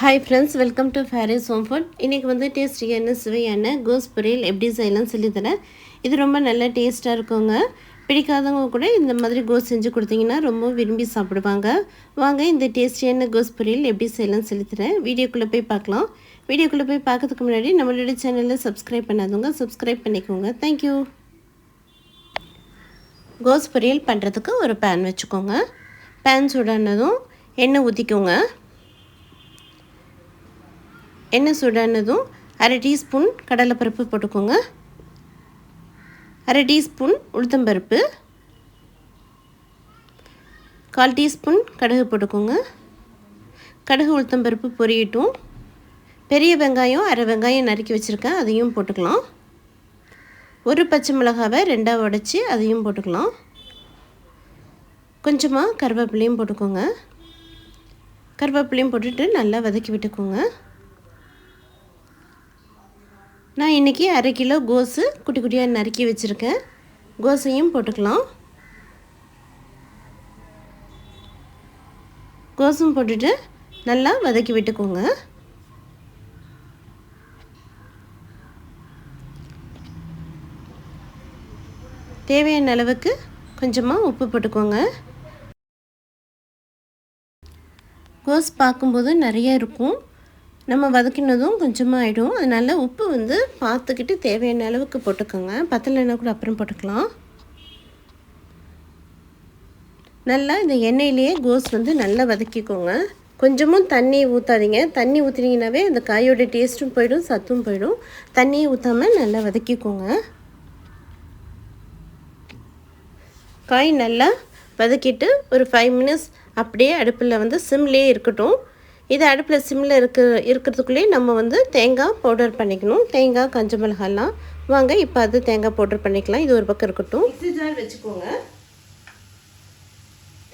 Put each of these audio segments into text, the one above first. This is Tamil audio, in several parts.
Hi friends welcome to Faris home food இன்றைக்கி வந்து டேஸ்டியான சுவையான கோஸ் பொரியல் எப்படி செய்யலாம் சொல்லித்தரேன். இது ரொம்ப நல்ல டேஸ்ட்டாக இருக்குங்க. பிடிக்காதவங்க கூட இந்த மாதிரி கோஸ் செஞ்சு கொடுத்தீங்கன்னா ரொம்ப விரும்பி சாப்பிடுவாங்க. வாங்க இந்த டேஸ்டியான கோஸ் பொரியல் எப்படி செய்யலாம் சொல்லித்தரேன். வீடியோக்குள்ளே போய் பார்க்கலாம். வீடியோக்குள்ளே போய் பார்க்கறதுக்கு முன்னாடி நம்மளுடைய சேனலில் சப்ஸ்கிரைப் பண்ணாதவங்க சப்ஸ்கிரைப் பண்ணிக்கோங்க. தேங்க்யூ கோஸ் பொரியல் பண்ணுறதுக்கு ஒரு பேன் வச்சுக்கோங்க. பேன் சூடானதும் எண்ணெய் ஊற்றிக்கோங்க எண்ணெய் சூடானதும் அரை டீஸ்பூன் கடலைப்பருப்பு போட்டுக்கோங்க. அரை டீஸ்பூன் உளுத்தம்பருப்பு கால் டீஸ்பூன் கடுகு போட்டுக்கோங்க. கடுகு உளுத்தம்பருப்பு பொரியட்டும். பெரிய வெங்காயம் அரை வெங்காயம் நறுக்கி வச்சுருக்கேன் அதையும் போட்டுக்கலாம். ஒரு பச்சை மிளகாவை ரெண்டாக உடச்சி அதையும் போட்டுக்கலாம். கொஞ்சமாக கருவேப்பிலையும் போட்டுக்கோங்க. கருவேப்பிலையும் போட்டுட்டு நல்லா வதக்கி விட்டுக்கோங்க. நான் இன்றைக்கி அரை கிலோ கோஸு குட்டி குட்டியாக நறுக்கி வச்சுருக்கேன். கோஸையும் போட்டுக்கலாம். கோஸும் போட்டுட்டு நல்லா வதக்கி விட்டுக்கோங்க. தேவையான அளவுக்கு கொஞ்சமாக உப்பு போட்டுக்கோங்க. கோஸ் பார்க்கும்போது நிறைய இருக்கும். நம்ம வதக்கினதும் கொஞ்சமாக ஆகிடும் அதனால் உப்பு வந்து பார்த்துக்கிட்டு தேவையான அளவுக்கு போட்டுக்கோங்க. பத்தலைன்னா கூட அப்புறம் போட்டுக்கலாம். நல்லா இந்த எண்ணெயிலேயே கோஸ் வந்து நல்லா வதக்கிக்கோங்க. கொஞ்சமும் தண்ணி ஊற்றாதீங்க தண்ணி ஊற்றினீங்கனாவே அந்த காயோட டேஸ்ட்டும் போயிடும் சத்தும் போயிடும். தண்ணியை ஊற்றாமல் நல்லா வதக்கிக்கோங்க. காய் நல்லா வதக்கிட்டு ஒரு ஃபைவ் மினிட்ஸ் அப்படியே அடுப்பில் வந்து சிம்லேயே இருக்கட்டும். இது அடுப்பில் சிம்மில் இருக்க இருக்கிறதுக்குள்ளேயே நம்ம வந்து தேங்காய் பவுடர் பண்ணிக்கணும். தேங்காய் கஞ்ச மிளகாலாம் வாங்க இப்போ அது தேங்காய் பவுடர் பண்ணிக்கலாம். இது ஒரு பக்கம் இருக்கட்டும். மிக்சி ஜார் வச்சுக்கோங்க.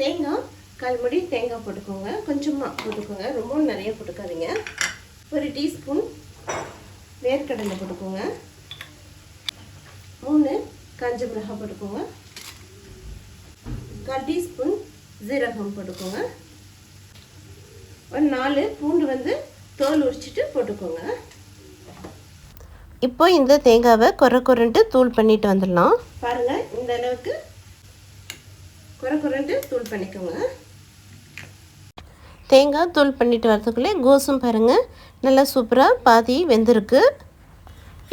தேங்காய் கால் முடி தேங்காய் போட்டுக்கோங்க. கொஞ்சமாக போட்டுக்கோங்க. ரொம்ப நிறைய போட்டுக்காதீங்க. ஒரு டீஸ்பூன் வேர்க்கடலை போட்டுக்கோங்க. மூணு காஞ்ச மிளகாய் போட்டுக்கோங்க. கால் டீஸ்பூன் ஜீரகம் போட்டுக்கோங்க. ஒரு நாலு பூண்டு வந்து தோல் உரிச்சிட்டு போட்டுக்கோங்க. இப்போ இந்த தேங்காவை குறை குறைன்ட்டு தூள் பண்ணிட்டு வந்துடலாம். பாருங்கள் இந்த அளவுக்கு குறை குறைன்ட்டு தூள் பண்ணிக்கோங்க. தேங்காய் தூள் பண்ணிட்டு வரதுக்குள்ளே கோஸும் பாருங்கள் நல்லா சூப்பராக பாதி வெந்திருக்கு.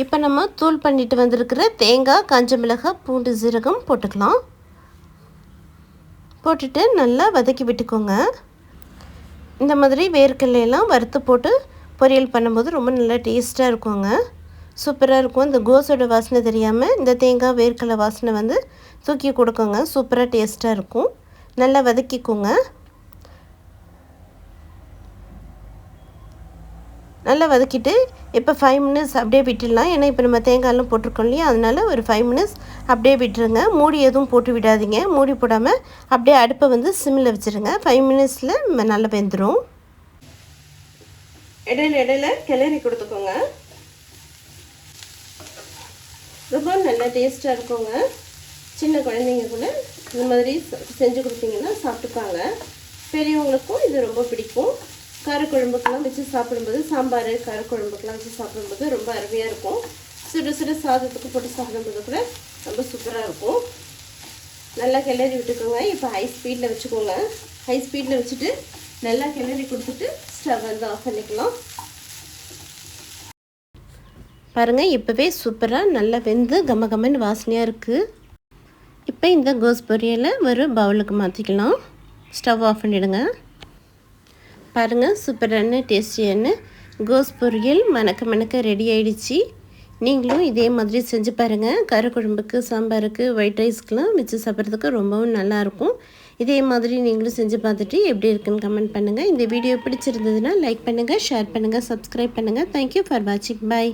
இப்போ நம்ம தூள் பண்ணிட்டு வந்திருக்கிற தேங்காய் காஞ்ச மிளகாய் பூண்டு சீரகம் போட்டுக்கலாம். போட்டுட்டு நல்லா வதக்கி விட்டுக்கோங்க. இந்த மாதிரி வேர்க்கடலையெல்லாம் வறுத்து போட்டு பொரியல் பண்ணும்போது ரொம்ப நல்லா டேஸ்ட்டாக இருக்குங்க. சூப்பராக இருக்கும். இந்த கோஸோட வாசனை தெரியாமல் இந்த தேங்காய் வேர்க்கடலை வாசனை வந்து தூக்கி கொடுக்குங்க. சூப்பராக டேஸ்ட்டாக இருக்கும். நல்லா வதக்கிக்கோங்க. நல்லா வதக்கிட்டு இப்போ ஃபைவ் மினிட்ஸ் அப்படியே விட்டுடலாம். ஏன்னா இப்போ நம்ம தேங்காயெல்லாம் போட்டிருக்கோம் இல்லையா? அதனால் ஒரு ஃபைவ் மினிட்ஸ் அப்படியே விட்டுருங்க. மூடி எதுவும் போட்டு விடாதீங்க. மூடி போடாமல் அப்படியே அடுப்பை வந்து சிம்மில் வச்சுருங்க. ஃபைவ் மினிட்ஸில் நல்லா வெந்துடும் இடையில இடையில கிளறி கொடுத்துக்கோங்க. ரொம்ப நல்லா டேஸ்ட்டாக இருக்குங்க. சின்ன குழந்தைங்க கூட இந்த மாதிரி செஞ்சு கொடுத்தீங்கன்னா சாப்பிட்டுப்பாங்க. பெரியவங்களுக்கும் இது ரொம்ப பிடிக்கும். காரக்குழம்புக்கெல்லாம் வச்சு சாப்பிடும்போது சாம்பார் காரக்குழம்புக்கெல்லாம் வச்சு சாப்பிடும்போது ரொம்ப அருமையாக இருக்கும். சுடு சுடு சாதத்துக்கு போட்டு சாப்பிடும்போது கூட ரொம்ப சூப்பராக இருக்கும். நல்லா கிளறி விட்டுக்கோங்க. இப்போ ஹை ஸ்பீடில் வச்சுக்கோங்க. ஹை ஸ்பீடில் வச்சுட்டு நல்லா கிளறி கொடுத்துட்டு ஸ்டவ் வந்து ஆஃப் பண்ணிக்கலாம். பாருங்கள் இப்போவே சூப்பராக நல்லா வெந்து கம கமன்னு வாசனையாக இருக்குது இப்போ இந்த கோஸ் பொரியலை ஒரு பவுலுக்கு மாற்றிக்கலாம் ஸ்டவ் ஆஃப் பண்ணிவிடுங்க பாருங்கள் சூப்பரான டேஸ்டியான கோஸ் பொரியல் மணக்க மணக்க ரெடி ஆகிடுச்சி நீங்களும் இதே மாதிரி செஞ்சு பாருங்கள் கருக்குழம்புக்கு சாம்பாருக்கு ஒயிட் ரைஸ்க்கெலாம் வச்சு சாப்பிட்றதுக்கு ரொம்பவும் நல்லாயிருக்கும். இதே மாதிரி நீங்களும் செஞ்சு பார்த்துட்டு எப்படி இருக்குன்னு கமெண்ட் பண்ணுங்கள் இந்த வீடியோ பிடிச்சிருந்ததுன்னா லைக் பண்ணுங்கள் ஷேர் பண்ணுங்கள் சப்ஸ்கிரைப் பண்ணுங்கள் தேங்க்யூ ஃபார் வாட்சிங் பாய்